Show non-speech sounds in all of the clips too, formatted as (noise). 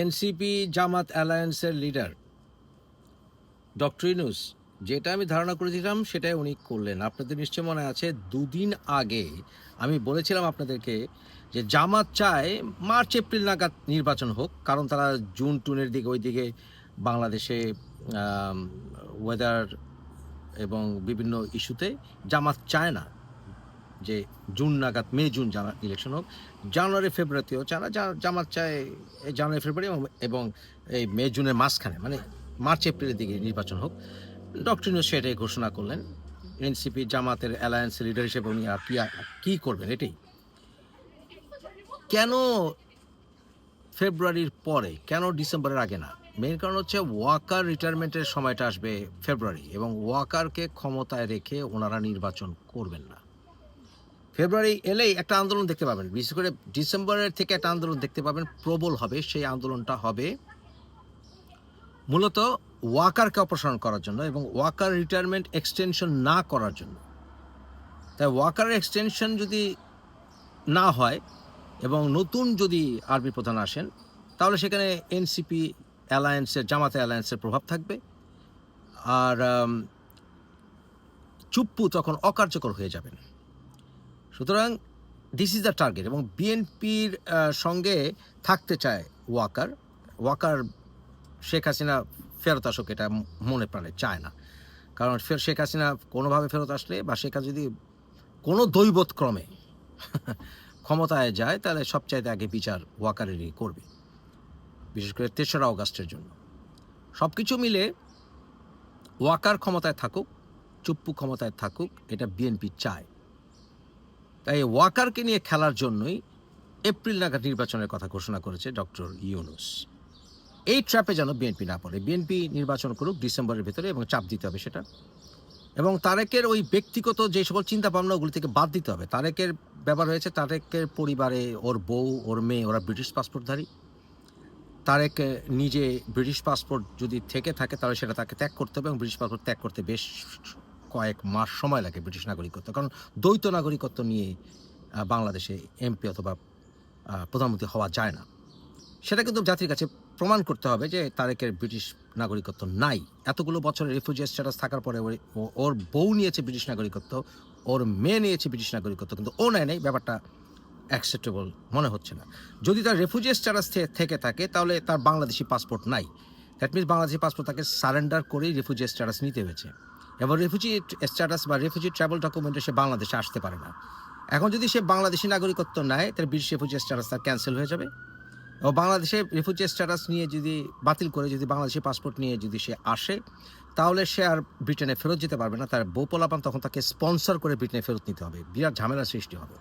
NCP Jamaat অ্যালায়েন্সের leader doctor Yunus, যেটা আমি ধারণা করেছিলাম সেটাই উনি করলেন। আপনাদের নিশ্চয় মনে আছে, দুদিন আগে আমি বলেছিলাম আপনাদেরকে যে জামাত চায় মার্চ, এপ্রিল নাগাদ নির্বাচন হোক, কারণ তারা জুন টুনের দিকে ওই দিকে বাংলাদেশে ওয়েদার এবং বিভিন্ন ইস্যুতে জামাত চায় না। যে জুন নাগাদ, মে, জুন ইলেকশন হোক, জানুয়ারি, ফেব্রুয়ারিতেও চায় না জামাত চায়, এই জানুয়ারি, ফেব্রুয়ারি এবং- এই মে, জুনের মাঝখানে মানে মার্চ, এপ্রিলের দিকে নির্বাচন হোক, ডক্টর ইউনুস ঘোষণা করলেন। এনসিপি জামাতের অ্যালায়েন্স লিডার হিসেবে উনি আর কি, কী করবেন এটাই? কেন ফেব্রুয়ারির পরে, কেন ডিসেম্বরের আগে না? মেন কারণ হচ্ছে ওয়াকার রিটায়ারমেন্টের সময়টা আসবে ফেব্রুয়ারি এবং ওয়াকারকে ক্ষমতায় রেখে ওনারা নির্বাচন করবেন না। ফেব্রুয়ারি এলেই একটা আন্দোলন দেখতে পাবেন। বিশেষ করে ডিসেম্বরের থেকে একটা আন্দোলন দেখতে পাবেন, প্রবল হবে। সেই আন্দোলনটা হবে মূলত ওয়াকারকে অপসারণ করার জন্য এবং ওয়াকার রিটায়ারমেন্ট এক্সটেনশন না করার জন্য। তাই ওয়াকার এক্সটেনশন যদি না হয় এবং নতুন যদি আর্মি প্রধান আসেন, তাহলে সেখানে এনসিপি, অ্যালায়েন্সের, জামাতে অ্যালায়েন্সের প্রভাব থাকবে। আর চুপ্পু তখন অকার্যকর হয়ে যাবেন। সুতরাং দিস ইজ দ্য টার্গেট এবং বিএনপির সঙ্গে থাকতে চায় ওয়াকার। ওয়াকার শেখ হাসিনা ফেরত আসুক এটা মনে প্রাণে চায় না। কারণ ফের শেখ হাসিনা কোনোভাবে ফেরত আসলে বা শেখ হাসিনা যদি কোনো দৈবত ক্রমে (laughs) ক্ষমতায় যায়, তাহলে সবচাইতে আগে বিচার ওয়াকারেরই করবে। বিশেষ করে তেসরা অগাস্টের জন্য। সব কিছু মিলে ওয়াকার ক্ষমতায় থাকুক, চুপ্পু ক্ষমতায় থাকুক, এটা বিএনপি চায়। তাই ওয়াকারকে নিয়ে খেলার জন্যই এপ্রিল নাগাদ নির্বাচনের কথা ঘোষণা করেছে ডক্টর ইউনুস। এই ট্র্যাপে যেন বিএনপি না পড়ে। বিএনপি নির্বাচন করুক ডিসেম্বরের ভেতরে এবং চাপ দিতে হবে সেটা। এবং তারেকের ওই ব্যক্তিগত যে সকল চিন্তা ভাবনা ওগুলি থেকে বাদ দিতে হবে। তারেকের ব্যাপার হয়েছে, তারেকের পরিবারে ওর বউ, ওর মেয়ে, ওরা ব্রিটিশ পাসপোর্টধারী। তারেক নিজে ব্রিটিশ পাসপোর্ট যদি থেকে থাকে, তাহলে সেটা তাকে ত্যাগ করতে হবে এবং ব্রিটিশ পাসপোর্ট ত্যাগ করতে বেশ কয়েক মাস সময় লাগে ব্রিটিশ নাগরিকত্ব। কারণ দ্বৈত নাগরিকত্ব নিয়ে বাংলাদেশে এমপি অথবা প্রধানমন্ত্রী হওয়া যায় না। সেটা কিন্তু জাতির কাছে প্রমাণ করতে হবে যে তারেকের ব্রিটিশ নাগরিকত্ব নাই। এতগুলো বছরের রিফিউজি স্ট্যাটাস থাকার পরে ওর বউ নিয়েছে ব্রিটিশ নাগরিকত্ব, ওর মেয়ে নিয়েছে ব্রিটিশ নাগরিকত্ব, কিন্তু ও নেয় নেই, ব্যাপারটা অ্যাকসেপ্টেবল মনে হচ্ছে না। যদি তার রেফিউজি স্ট্যাটাস থেকে থাকে, তাহলে তার বাংলাদেশি পাসপোর্ট নাই। দ্যাট মিনস বাংলাদেশি পাসপোর্ট তাকে সারেন্ডার করেই রেফিউজি স্ট্যাটাস নিতে হয়েছে। এবং রেফিউজি স্ট্যাটাস বা রেফিউজি ট্রাভেল ডকুমেন্টে সে বাংলাদেশে আসতে পারে না। এখন যদি সে বাংলাদেশি নাগরিকত্ব নেয়, তাহলে ব্রিটিশ রেফিউজি স্ট্যাটাস তার ক্যান্সেল হয়ে যাবে। এবং বাংলাদেশে রেফিউজি স্ট্যাটাস নিয়ে যদি, বাতিল করে যদি বাংলাদেশি পাসপোর্ট নিয়ে যদি সে আসে, তাহলে সে আর ব্রিটেনে ফেরত যেতে পারবে না। তার বউ পোলাপান তখন তাকে স্পন্সর করে ব্রিটেনে ফেরত নিতে হবে। বিরাট ঝামেলার সৃষ্টি হবে।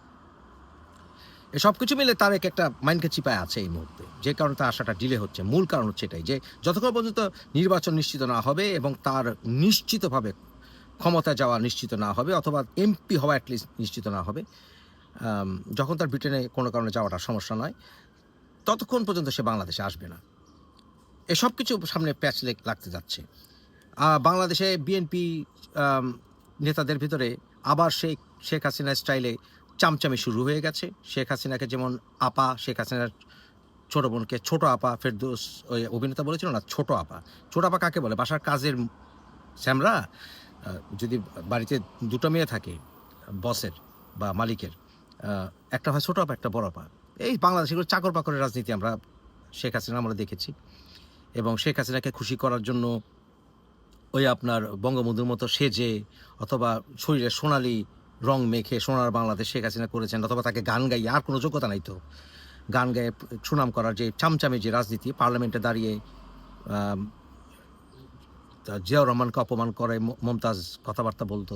এসব কিছু মিলে তার এক একটা মাইন্ডকে চিপায় আছে এই মুহূর্তে। যে কারণে তার আশাটা ডিলে হচ্ছে। মূল কারণ হচ্ছে এটাই যে, যতক্ষণ পর্যন্ত নির্বাচন নিশ্চিত না হবে এবং তার নিশ্চিতভাবে ক্ষমতা যাওয়া নিশ্চিত না হবে অথবা এমপি হওয়া অ্যাটলিস্ট নিশ্চিত না হবে যখন তার ব্রিটেনে কোনো কারণে যাওয়াটা সমস্যা নয়, ততক্ষণ পর্যন্ত সে বাংলাদেশে আসবে না। এসব কিছু সামনে প্যাচ লেগ- লাগতে যাচ্ছে। বাংলাদেশে বিএনপি নেতাদের ভিতরে আবার শেখ শেখ হাসিনা স্টাইলে চামচামি শুরু হয়ে গেছে। শেখ হাসিনাকে যেমন আপা, শেখ হাসিনার ছোট বোনকে ছোট আপা ফেরদৌস ওই অভিনেতা বলেছিল না ছোট আপা। ছোট আপা কাকে বলে? বাসার কাজের স্যামরা আহ, যদি বাড়িতে দুটো মেয়ে থাকে বসের বা মালিকের একটা হয় ছোট আপা একটা বড় আপা। এই বাংলাদেশে চাকর পাকরের রাজনীতি আমরা শেখ হাসিনা আমরা দেখেছি। এবং শেখ হাসিনাকে খুশি করার জন্য ওই আপনার বঙ্গবন্ধুর মতো সেজে অথবা শরীরে সোনালি রং মেখে সোনার বাংলাদেশ শেখ হাসিনা করেছেন অথবা তাকে গান গাইয়ে আর কোনো যোগ্যতা নাই তো। গান গায়ে সুনাম করার যে চামচামে যে রাজনীতি, পার্লামেন্টে দাঁড়িয়ে জিয়াউর রহমানকে অপমান করে মমতাজ কথাবার্তা বলতো,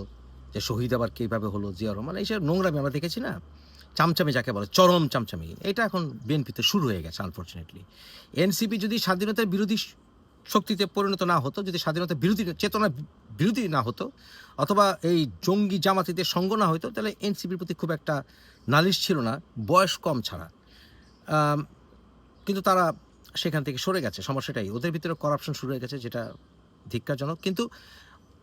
যে শহীদ আবার কীভাবে হলো জিয়াউর রহমান, এইসব নোংরামি আমরা দেখেছি না? চামচামি যাকে বলে, চরম চামচামি। এটা এখন বিএনপিতে শুরু হয়ে গেছে আনফর্চুনেটলি এনসিপি যদি স্বাধীনতার বিরোধী শক্তিতে পরিণত না হতো, যদি স্বাধীনতা বিরোধী চেতনা বিরোধী না হতো, অথবা এই জঙ্গি জামাতিদের সঙ্গ না হতো তাহলে এনসিপির প্রতি খুব একটা নালিশ ছিল না, বয়স কম ছাড়া। কিন্তু তারা সেখান থেকে সরে গেছে। সমস্যাটাই ওদের ভিতরে করাপশন শুরু হয়ে গেছে, যেটা ধিক্কারজনক। কিন্তু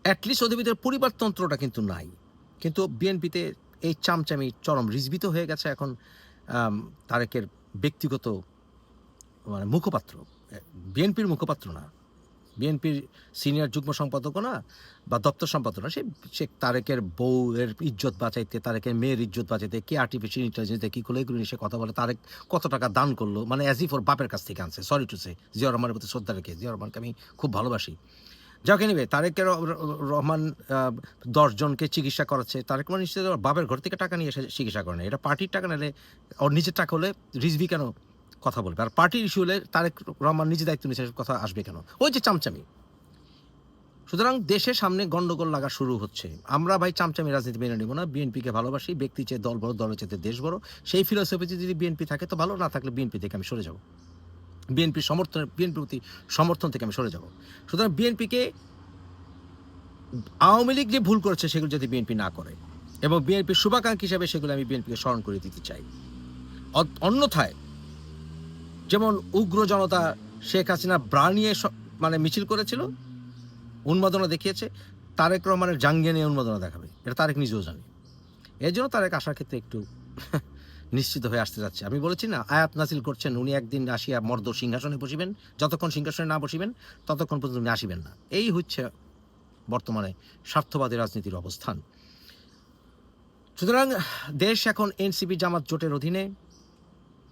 অ্যাটলিস্ট ওদের ভিতরে পরিবারতন্ত্রটা কিন্তু নাই। কিন্তু বিএনপিতে এই চামচামি চরম রিজবিত হয়ে গেছে এখন তারেকের ব্যক্তিগত মানে মুখপাত্র। বিএনপির মুখপাত্র না। বিএনপির সিনিয়র যুগ্ম সম্পাদকও না, বা দপ্তর সম্পাদক না, সে সে তারেকের বউয়ের ইজ্জত বাঁচাইতে, তারেকের মেয়ের ইজ্জত বাঁচাইতে, কে আর্টিফিশিয়াল ইন্টেলিজেন্স কী করল, এগুলো নিয়ে সে কথা বলে, তারেক কত টাকা দান করল মানে অ্যাজ ইফ বাপের কাছ থেকে আনছে সরি টু সে জিয়া রহমানের প্রতি শ্রদ্ধা রেখে, জিয়া রহমানকে আমি খুব ভালোবাসি। যাকে নিবে তারেকের রহমান দশজনকে চিকিৎসা করাচ্ছে, তারেক রহমান নিশ্চয়ই বাপের ঘর থেকে টাকা নিয়ে এসে চিকিৎসা করে না এটা পার্টির টাকা নিলে ওর নিজের টাকা হলে রিজভি কেন কথা বলবে। আর পার্টির ইস্যু হলে তারেক রহমান নিজে দায়িত্ব নিচ্ছে কথা আসবে কেন? ওই যে চামচামি। সুতরাং দেশের সামনে গন্ডগোল লাগা শুরু হচ্ছে। আমরা ভাই চামচামি রাজনীতি মেনে নেব না। বিএনপিকে ভালোবাসি, ব্যক্তি চেয়ে দল বড়, দলের চেয়ে দেশ বড়। সেই ফিলোসফিতে যদি বিএনপি থাকে তো ভালো, না থাকলে বিএনপি থেকে আমি সরে যাব। বিএনপির সমর্থন বিএনপির প্রতি সমর্থন থেকে আমি সরে যাব। সুতরাং বিএনপিকে আওয়ামী লীগ যে ভুল করেছে সেগুলো যদি বিএনপি না করে এবং বিএনপির শুভাকাঙ্ক্ষী হিসাবে সেগুলো আমি বিএনপিকে স্মরণ করে দিতে চাই। অন্যথায় যেমন উগ্র জনতা শেখ হাসিনা ব্রানিয়ে মানে মিছিল করেছিল, উন্মাদনা দেখিয়েছে, তারেক রহমানের জাঙ্গিয়া নিয়ে উন্মাদনা দেখাবে। এটা তারেক নিজেও জানে। এর জন্য তারেক আসার ক্ষেত্রে একটু (laughs) নিশ্চিত হয়ে আসতে যাচ্ছে। আমি বলেছি না, আয়াত নাসিল করছেন, উনি একদিন আসিয়া মর্দ সিংহাসনে বসিবেন, যতক্ষণ সিংহাসনে না বসিবেন, ততক্ষণ পর্যন্ত উনি আসিবেন না। এই হচ্ছে বর্তমানে স্বার্থবাদী রাজনীতির অবস্থান। সুতরাং দেশ এখন এনসিপি জামাত জোটের অধীনে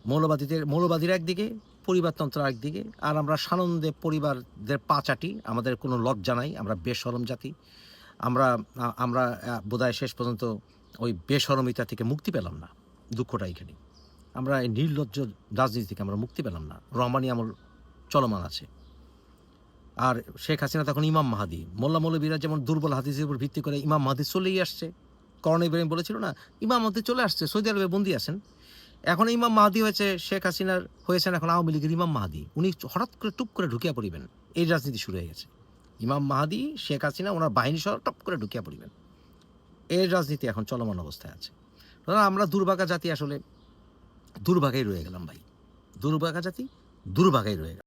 মৌলবাদীদের, মৌলবাদীরা একদিকে পরিবারতন্ত্র একদিকে আর আমরা সানন্দে পরিবারদের পা চাটি, আমাদের কোনো লজ্জা নাই, আমরা বেসরম জাতি। আমরা আমরা বোধহয় শেষ পর্যন্ত ওই বেসরমিতা থেকে মুক্তি পেলাম না, দুঃখটা এখানে আমরা এই নির্লজ্জ রাজনীতি থেকে আমরা মুক্তি পেলাম না, রহমানি আমল চলমান আছে। আর শেখ হাসিনা তখন ইমাম মাহাদি, মোল্লা মৌলবীরা যেমন দুর্বল হাদিসের উপর ভিত্তি করে ইমাম মাহাদি চলেই আসছে। করণ ইব্রাহিম বলেছিল না, ইমাম মাহাদি চলে আসছে, সৌদি আরবে বন্দি আছেন। এখন ইমাম মাহাদি হয়েছে, শেখ হাসিনার হয়েছেন এখন আওয়ামী লীগের ইমাম মাহাদি। উনি হঠাৎ করে টুপ করে ঢুকিয়া পড়িবেন। এই রাজনীতি শুরু হয়ে গেছে। ইমাম মাহাদি, শেখ হাসিনা, ওনার বাহিনী সহ টপ করে ঢুকিয়া পড়িবেন। এর রাজনীতি এখন চলমান অবস্থায় আছে। আমরা দুর্ভাগা জাতি আসলে দুর্ভাগাই রয়ে গেলাম ভাই। দুর্ভাগা জাতি দুর্ভাগাই রয়ে গেলাম।